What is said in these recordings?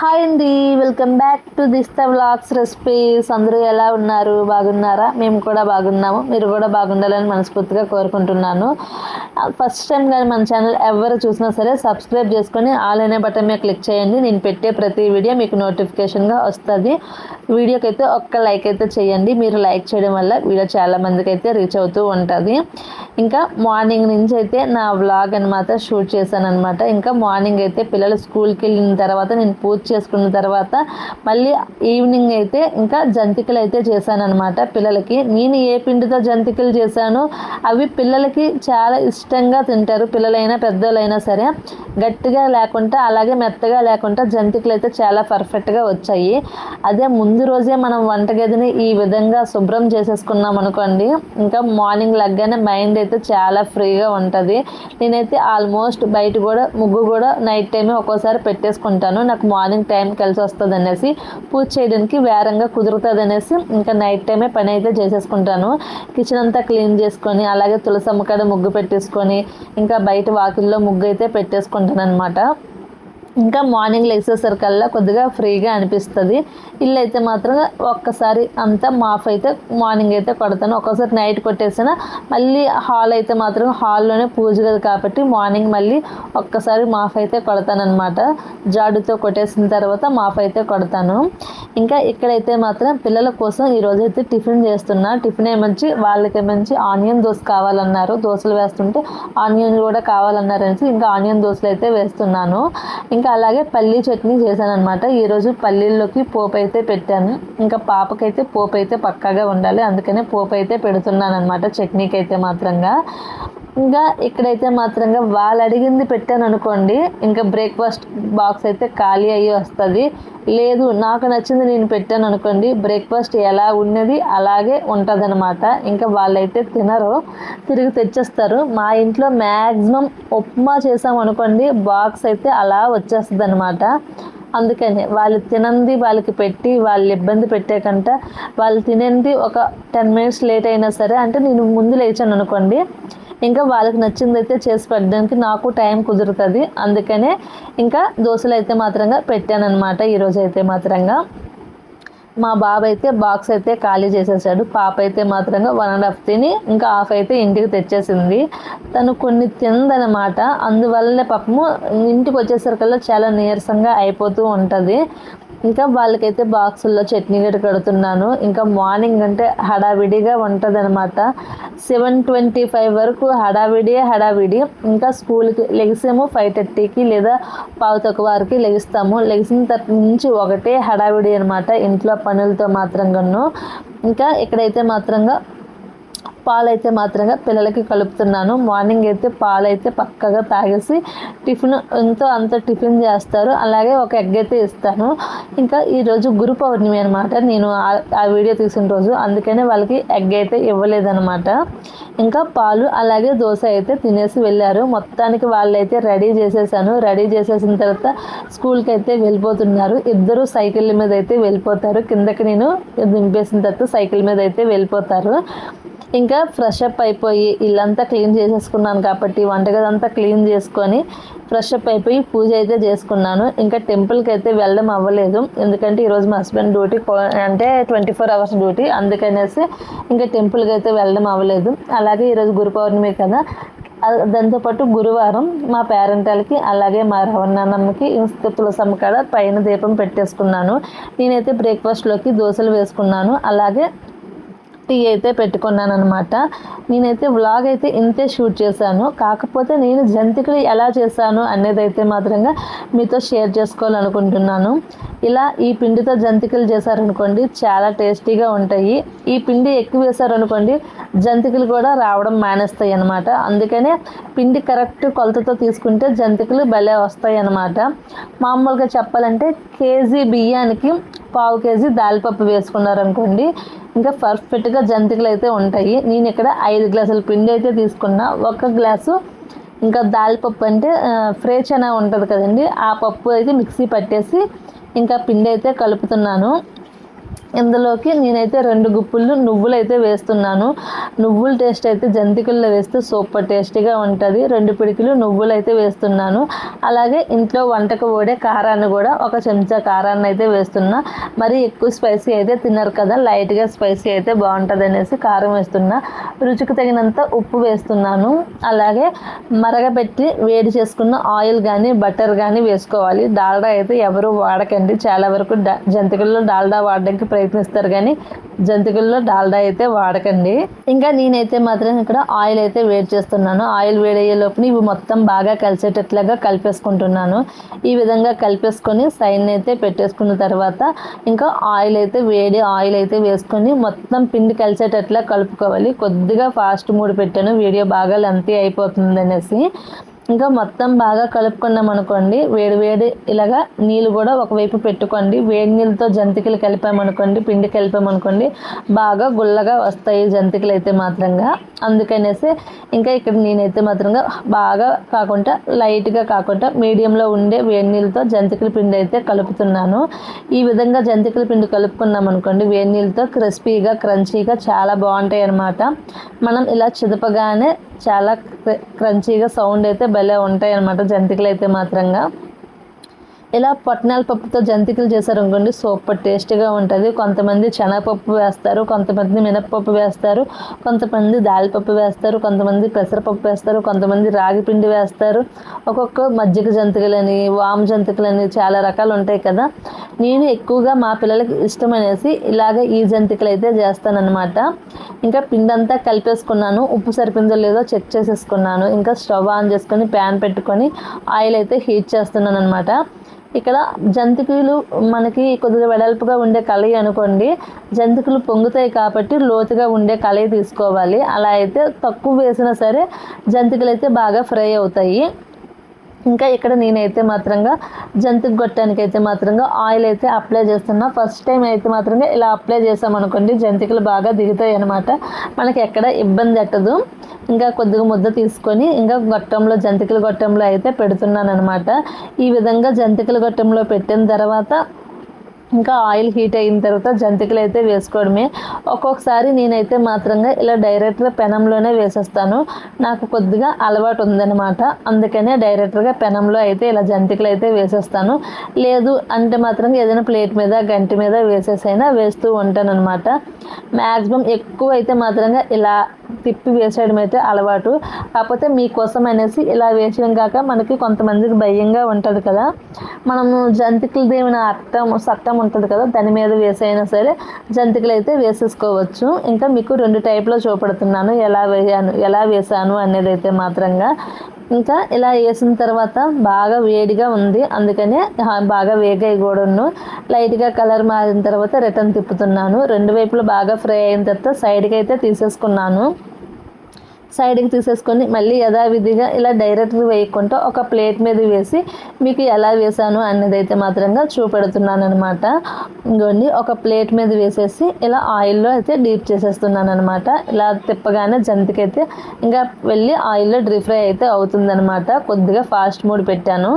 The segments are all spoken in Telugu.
హాయ్ అండి welcome back to this the vlogs recipes. అందరూ ఎలా ఉన్నారు? బాగున్నారా? మేము కూడా బాగున్నాము. మీరు కూడా బాగుండాలని మనస్ఫూర్తిగా కోరుకుంటున్నాను. ఫస్ట్ టైం కానీ మన ఛానల్ ఎవరు చూసినా సరే సబ్స్క్రైబ్ చేసుకొని ఆల్ అనే బటన్ మీద క్లిక్ చేయండి. నేను పెట్టే ప్రతి వీడియో మీకు నోటిఫికేషన్గా వస్తుంది. వీడియోకి అయితే ఒక్క లైక్ అయితే చేయండి. మీరు లైక్ చేయడం వల్ల వీడియో చాలా మందికి అయితే రీచ్ అవుతూ ఉంటుంది. ఇంకా మార్నింగ్ నుంచి అయితే నా వ్లాగ్ అనమాట షూట్ చేశాను అనమాట ఇంకా మార్నింగ్ అయితే పిల్లలు స్కూల్కి వెళ్ళిన తర్వాత నేను పూజ చేసుకున్న తర్వాత మళ్ళీ ఈవినింగ్ అయితే ఇంకా జంతికలు అయితే చేశాను అనమాట పిల్లలకి. నేను ఏ పిండితో జంతికలు చేశాను అవి పిల్లలకి చాలా ఇష్టంగా తింటారు. పిల్లలైనా పెద్దోళ్ళైనా సరే గట్టిగా లేకుండా అలాగే మెత్తగా లేకుండా జంతికలు అయితే చాలా పర్ఫెక్ట్గా వచ్చాయి. అదే ముందు రోజే మనం వంటగదిని ఈ విధంగా శుభ్రం చేసేసుకున్నాం అనుకోండి ఇంకా మార్నింగ్ లగ్గానే మైండ్ అయితే చాలా ఫ్రీగా ఉంటుంది. నేనైతే ఆల్మోస్ట్ బయట కూడా ముగ్గు కూడా నైట్ టైమే ఒక్కోసారి పెట్టేసుకుంటాను. నాకు మార్నింగ్ టైం కలిసి వస్తుంది అనేసి పూజ చేయడానికి వేరంగా కుదురుతుంది అనేసి ఇంకా నైట్ టైమే పని అయితే చేసేసుకుంటాను. కిచెన్ అంతా క్లీన్ చేసుకొని అలాగే తులసమ్మకాడ ముగ్గు పెట్టేసుకొని ఇంకా బయట వాకిల్లో ముగ్గు అయితే పెట్టేసుకుంటాను అనమాట ఇంకా మార్నింగ్ లెగ్సేసరికల్లా కొద్దిగా ఫ్రీగా అనిపిస్తుంది. ఇల్లు అయితే మాత్రం ఒక్కసారి అంతా మాఫ్ అయితే మార్నింగ్ అయితే కొడతాను. ఒక్కసారి నైట్ కొట్టేసిన మళ్ళీ హాల్ అయితే మాత్రం హాల్లోనే పూజ కదా కాబట్టి మార్నింగ్ మళ్ళీ ఒక్కసారి మాఫ్ అయితే కొడతాను అనమాట జాడుతో కొట్టేసిన తర్వాత మాఫ్ అయితే కొడతాను. ఇంకా ఇక్కడైతే మాత్రం పిల్లల కోసం ఈరోజు అయితే టిఫిన్ చేస్తున్నా. టిఫిన్ ఏమంచి వాళ్ళకి ఏమంచి ఆనియన్ దోశ కావాలన్నారు. దోశలు వేస్తుంటే ఆనియన్ కూడా కావాలన్నారు అనేసి ఇంకా ఆనియన్ దోశలు అయితే వేస్తున్నాను. ఇంకా అలాగే పల్లీ చట్నీ చేశాను అనమాట ఈరోజు పల్లీల్లోకి పోపు అయితే పెట్టాను. ఇంకా పాపకైతే పోపు అయితే పక్కాగా ఉండాలి అందుకనే పోపు అయితే పెడుతున్నాను అనమాట చట్నీకి అయితే మాత్రంగా. ఇంకా ఇక్కడైతే మాత్రంగా వాళ్ళు అడిగింది పెట్టాను అనుకోండి ఇంకా బ్రేక్ఫాస్ట్ బాక్స్ అయితే ఖాళీ అయ్యి వస్తుంది. లేదు నాకు నచ్చింది నేను పెట్టాను అనుకోండి బ్రేక్ఫాస్ట్ ఎలా ఉన్నది అలాగే ఉంటుందన్నమాట. ఇంకా వాళ్ళైతే తినరు తిరిగి తెచ్చేస్తారు. మా ఇంట్లో మ్యాక్సిమం ఉప్మా చేసాం అనుకోండి బాక్స్ అయితే అలా వచ్చేస్తుంది అనమాట అందుకని వాళ్ళు తినంది వాళ్ళకి పెట్టి వాళ్ళు ఇబ్బంది పెట్టేకంట వాళ్ళు తినేది ఒక టెన్ మినిట్స్ లేట్ అయినా సరే అంటే నేను ముందు లేచాను అనుకోండి ఇంకా వాళ్ళకి నచ్చింది అయితే చేసి పెట్టడానికి నాకు టైం కుదురుతుంది. అందుకనే ఇంకా దోశలు అయితే మాత్రంగా పెట్టానమాట ఈరోజు అయితే మాత్రంగా మా బాబు అయితే బాక్స్ అయితే ఖాళీ చేసేసాడు. పాప అయితే మాత్రంగా వన్ అండ్ హాఫ్ తిని ఇంకా హాఫ్ అయితే ఇంటికి తెచ్చేసింది. తను కొన్ని తిందనమాట అందువల్లనే పాపము ఇంటికి వచ్చేసరికల్లా చాలా నీరసంగా అయిపోతూ ఉంటుంది. ఇంకా వాళ్ళకైతే బాక్సుల్లో చట్నీ గడ్డ కడుతున్నాను. ఇంకా మార్నింగ్ అంటే హడావిడిగా ఉంటుంది అనమాట సెవెన్ ట్వంటీ ఫైవ్ వరకు హడావిడియే హడావిడి. ఇంకా స్కూల్కి లెగిసాము ఫైవ్ థర్టీకి లేదా పావు తక్కువ వారికి లెగిస్తాము. లెగిసిన తర్వాత నుంచి ఒకటే హడావిడి అనమాట ఇంట్లో పనులతో మాత్రంగాను ఇంకా ఇక్కడైతే మాత్రంగా పాలైతే మాత్రంగా పిల్లలకి కలుపుతున్నాను. మార్నింగ్ అయితే పాలైతే పక్కగా తాగేసి టిఫిన్ ఎంతో అంత టిఫిన్ చేస్తారు. అలాగే ఒక ఎగ్ అయితే ఇస్తాను. ఇంకా ఈరోజు గురు పౌర్ణమి అనమాట నేను ఆ వీడియో తీసిన రోజు. అందుకనే వాళ్ళకి ఎగ్ అయితే ఇవ్వలేదనమాట ఇంకా పాలు అలాగే దోశ అయితే తినేసి వెళ్ళారు. మొత్తానికి వాళ్ళైతే రెడీ చేసేసాను. రెడీ చేసేసిన తర్వాత స్కూల్కి అయితే వెళ్ళిపోతున్నారు. ఇద్దరు సైకిల్ మీద అయితే వెళ్ళిపోతారు. కిందకి నేను దింపేసిన తర్వాత సైకిల్ మీద అయితే వెళ్ళిపోతారు. ఇంకా ఫ్రెష్ అప్ అయిపోయి ఇల్లంతా క్లీన్ చేసేసుకున్నాను కాబట్టి వంటగది అంతా క్లీన్ చేసుకొని ఫ్రెష్ అప్ అయిపోయి పూజ అయితే చేసుకున్నాను. ఇంకా టెంపుల్కి అయితే వెళ్ళడం అవ్వలేదు. ఎందుకంటే ఈరోజు మా హస్బెండ్ డ్యూటీ అంటే ట్వంటీ ఫోర్ అవర్స్ డ్యూటీ అందుకనేసి ఇంకా టెంపుల్కి అయితే వెళ్ళడం అవ్వలేదు. అలాగే ఈరోజు గురు పౌర్ణమి కదా. దాంతోపాటు గురువారం మా పేరెంటాలకి అలాగే మా రవణాన్నమ్మకి తులసమ్మ కాడ పైన దీపం పెట్టేసుకున్నాను. నేనైతే బ్రేక్ఫాస్ట్లోకి దోశలు వేసుకున్నాను. అలాగే టీ అయితే పెట్టుకున్నాను అనమాట నేనైతే వ్లాగ్ అయితే ఇంతే షూట్ చేశాను. కాకపోతే నేను జంతికలు ఎలా చేశాను అనేది అయితే మాత్రంగా మీతో షేర్ చేసుకోవాలనుకుంటున్నాను. ఇలా ఈ పిండితో జంతికలు చేశారనుకోండి చాలా టేస్టీగా ఉంటాయి. ఈ పిండి ఎక్కువ వేశారనుకోండి జంతికలు కూడా రావడం మానేస్తాయి అనమాట అందుకనే పిండి కరెక్ట్ కొలతతో తీసుకుంటే జంతికలు భలే వస్తాయి అనమాట మామూలుగా చెప్పాలంటే కేజీ బియ్యానికి పావు కేజీ దాలిపప్పు వేసుకున్నారనుకోండి ఇంకా పర్ఫెక్ట్గా జంతికలు అయితే ఉంటాయి. నేను ఇక్కడ ఐదు గ్లాసుల పిండి అయితే తీసుకున్నా. ఒక గ్లాసు ఇంకా దాల్పప్పు అంటే ఫ్రేచ్ చనా ఉంటుంది కదండి. ఆ పప్పు అయితే మిక్సీ పట్టేసి ఇంకా పిండి అయితే కలుపుతున్నాను. ఇందులోకి నేనైతే రెండు గుప్పులు నువ్వులు అయితే వేస్తున్నాను. నువ్వుల టేస్ట్ అయితే జంతికల్లో వేస్తే సూపర్ టేస్టీగా ఉంటుంది. రెండు పిడికిలు నువ్వులు అయితే వేస్తున్నాను. అలాగే ఇంట్లో వంటకు ఓడే కారాన్ని కూడా ఒక చెంచా కారాన్ని అయితే వేస్తున్నా. మరి ఎక్కువ స్పైసీ అయితే తినరు కదా లైట్గా స్పైసీ అయితే బాగుంటుంది అనేసి కారం వేస్తున్నా. రుచికి తగినంత ఉప్పు వేస్తున్నాను. అలాగే మరగబెట్టి వేడి చేసుకున్న ఆయిల్ కానీ బటర్ కానీ వేసుకోవాలి. డాల్డా అయితే ఎవరు వాడకండి. చాలా వరకు డా- జంతికల్లో డాల్డా వాడడానికి ప్రయత్నిస్తారు కానీ జంతికల్లో డాల్డా అయితే వాడకండి. ఇంకా నేనైతే మాత్రం ఇక్కడ ఆయిల్ అయితే వేడి చేస్తున్నాను. ఆయిల్ వేడయ్యే లోపున ఇవి మొత్తం బాగా కలిసేటట్లుగా కలిపేసుకుంటున్నాను. ఈ విధంగా కలిపేసుకొని సైన్ అయితే పెట్టేసుకున్న తర్వాత ఇంకా ఆయిల్ అయితే వేడి ఆయిల్ అయితే వేసుకొని మొత్తం పిండి కలిసేటట్లా కలుపుకోవాలి. కొద్దిగా ఫాస్ట్ మూడు పెట్టాను. వీడియో బాగా లెంతీ అయిపోతుంది అనేసి. ఇంకా మొత్తం బాగా కలుపుకున్నాం అనుకోండి వేడి వేడి ఇలాగా నీళ్ళు కూడా ఒకవైపు పెట్టుకోండి వేడి నీళ్ళతో జంతికలు కలిపామనుకోండి పిండి కలిపామనుకోండి బాగా గుల్లగా వస్తాయి జంతికలు అయితే మాత్రంగా. అందుకనేసి ఇంకా ఇక్కడ నేనైతే మాత్రంగా బాగా కాకుండా లైట్గా కాకుండా మీడియంలో ఉండే వేడి నీళ్ళతో జంతికల పిండి అయితే కలుపుతున్నాను. ఈ విధంగా జంతికల పిండి కలుపుకున్నాం అనుకోండి వేడి నీళ్ళతో క్రిస్పీగా క్రంచీగా చాలా బాగుంటాయి అన్నమాట మనం ఇలా చిదపగానే చాలా క్రంచీగా సౌండ్ అయితే భలే ఉంటాయి అన్నమాట జంతికలు అయితే మాత్రంగా. ఇలా పొట్నాల పప్పుతో జంతికలు చేశారు అనుకోండి సూపర్ టేస్ట్గా ఉంటుంది. కొంతమంది శనగపప్పు వేస్తారు కొంతమంది మినప్పప్పు వేస్తారు కొంతమంది దాలిపప్పు వేస్తారు కొంతమంది పెసరపప్పు వేస్తారు కొంతమంది రాగి పిండి వేస్తారు. ఒక్కొక్క మజ్జిగ జంతికలని వామ జంతికలని చాలా రకాలు ఉంటాయి కదా. నేను ఎక్కువగా మా పిల్లలకి ఇష్టమనేసి ఇలాగ ఈ జంతికలు అయితే చేస్తానన్నమాట. ఇంకా పిండి అంతా కలిపేసుకున్నాను. ఉప్పు సరిపోయిందో లేదో చెక్ చేసేసుకున్నాను. ఇంకా స్టవ్ ఆన్ చేసుకొని ప్యాన్ పెట్టుకొని ఆయిల్ అయితే హీట్ చేస్తున్నాను అనమాట ఇక్కడ జంతికలు మనకి కొద్దిగా వెడల్పుగా ఉండే కళాయి అనుకోండి. జంతికలు పొంగుతాయి కాబట్టి లోతుగా ఉండే కళాయి తీసుకోవాలి. అలా అయితే తక్కువ వేసినా సరే జంతికలు అయితే బాగా ఫ్రై అవుతాయి. ఇంకా ఇక్కడ నేనైతే మాత్రంగా జంతికి గొట్టానికి అయితే మాత్రంగా ఆయిల్ అయితే అప్లై చేస్తున్నా. ఫస్ట్ టైం అయితే మాత్రంగా ఇలా అప్లై చేసామనుకోండి జంతికలు బాగా దిగుతాయి అనమాట మనకి ఎక్కడ ఇబ్బంది పెట్టదు ఇంకా కొద్దిగా ముద్ద తీసుకొని ఇంకా గొట్టంలో జంతికల గొట్టంలో అయితే పెడుతున్నాను అనమాట ఈ విధంగా జంతికల గొట్టంలో పెట్టిన తర్వాత ఇంకా ఆయిల్ హీట్ అయిన తర్వాత జంతికలు అయితే వేసుకోవడమే. ఒక్కొక్కసారి నేనైతే మాత్రంగా ఇలా డైరెక్ట్గా పెనంలోనే వేసేస్తాను. నాకు కొద్దిగా అలవాటు ఉందన్నమాట. అందుకనే డైరెక్ట్గా పెనంలో అయితే ఇలా జంతికలు అయితే వేసేస్తాను. లేదు అంటే మాత్రం ఏదైనా ప్లేట్ మీద గంటి మీద వేసేసైనా వేస్తూ ఉంటాను అనమాట మ్యాక్సిమం ఎక్కువ అయితే మాత్రంగా ఇలా తిప్పి వేసేయడం అయితే అలవాటు. కాకపోతే మీకోసం అనేసి ఇలా వేసేయడం కాక మనకి కొంతమందికి భయంగా ఉంటుంది కదా. మనము జంతికలు దేవుని అర్థం సట్టం ఉంటుంది కదా దాని మీద వేసైనా సరే జంతికలు అయితే వేసేసుకోవచ్చు. ఇంకా మీకు రెండు టైప్లో చూపెడుతున్నాను ఎలా వేయాను ఎలా వేసాను అనేది అయితే మాత్రంగా. ఇంకా ఇలా వేసిన తర్వాత బాగా వేడిగా ఉంది అందుకనే బాగా వేగాయి కూడాను లైట్గా కలర్ మారిన తర్వాత రిటర్న్ తిప్పుతున్నాను. రెండు వైపులు బాగా ఫ్రై అయిన తర్వాత సైడ్కి అయితే తీసేసుకున్నాను. సైడ్కి తీసేసుకొని మళ్ళీ యథావిధిగా ఇలా డైరెక్ట్గా వేయకుండా ఒక ప్లేట్ మీద వేసి మీకు ఎలా వేసాను అన్నది అయితే మాత్రంగా చూపెడుతున్నాను అనమాట ఇంకోండి ఒక ప్లేట్ మీద వేసేసి ఇలా ఆయిల్లో అయితే డీప్ చేసేస్తున్నాను అనమాట ఇలా తిప్పగానే జంతికైతే ఇంకా వెళ్ళి ఆయిల్లో డ్రీ ఫ్రై అయితే అవుతుందనమాట కొద్దిగా ఫాస్ట్ మూడ్ పెట్టాను.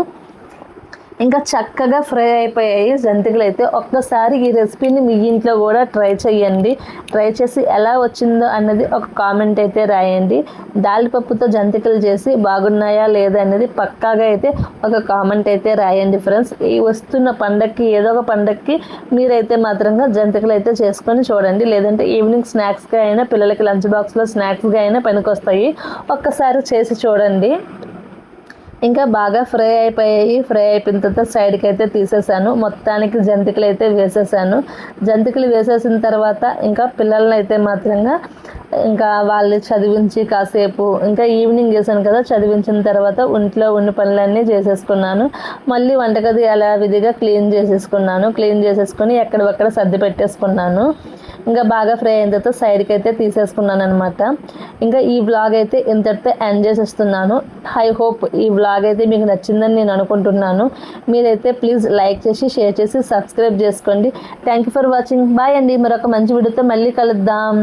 ఇంకా చక్కగా ఫ్రై అయిపోయాయి. జంతికలు అయితే ఒక్కసారి ఈ రెసిపీని మీ ఇంట్లో కూడా ట్రై చేయండి ట్రై చేసి ఎలా వచ్చిందో అన్నది ఒక కామెంట్ అయితే రాయండి. దాలిపప్పుతో జంతికలు చేసి బాగున్నాయా లేదా అనేది పక్కాగా అయితే ఒక కామెంట్ అయితే రాయండి ఫ్రెండ్స్. ఈ వస్తున్న పండక్కి ఏదో ఒక పండక్కి మీరైతే మాత్రంగా జంతికలు అయితే చేసుకొని చూడండి. లేదంటే ఈవినింగ్ స్నాక్స్గా అయినా పిల్లలకి లంచ్ బాక్స్లో స్నాక్స్గా అయినా పనికొస్తాయి. ఒక్కసారి చేసి చూడండి. ఇంకా బాగా ఫ్రై అయిపోయాయి. ఫ్రై అయిపోయిన తర్వాత సైడ్కి అయితే తీసేసాను. మొత్తానికి జంతికలు అయితే వేసేసాను. జంతికలు వేసేసిన తర్వాత ఇంకా పిల్లల్ని అయితే మాత్రంగా ఇంకా వాళ్ళు చదివించి కాసేపు ఇంకా ఈవినింగ్ చేశాను కదా చదివించిన తర్వాత ఇంట్లో ఉన్న పనులన్నీ చేసేసుకున్నాను. మళ్ళీ వంటగది ఎలా విధిగా క్లీన్ చేసేసుకున్నాను. క్లీన్ చేసేసుకొని ఎక్కడొక్కడ సర్ది పెట్టేసుకున్నాను. ఇంకా బాగా ఫ్రై అయిన తర్వాత సైడ్కి అయితే తీసేసుకున్నాను అనమాట ఇంకా ఈ వ్లాగ్ అయితే ఇంతటితో ఎండ్ చేసేస్తున్నాను. ఐ హోప్ ఈ వ్లాగ్ అయితే మీకు నచ్చిందని నేను అనుకుంటున్నాను. మీరైతే ప్లీజ్ లైక్ చేసి షేర్ చేసి సబ్స్క్రైబ్ చేసుకోండి. Thank you for watching bye అండి. మరొక మంచి వీడియోతో మళ్ళీ కలుద్దాం.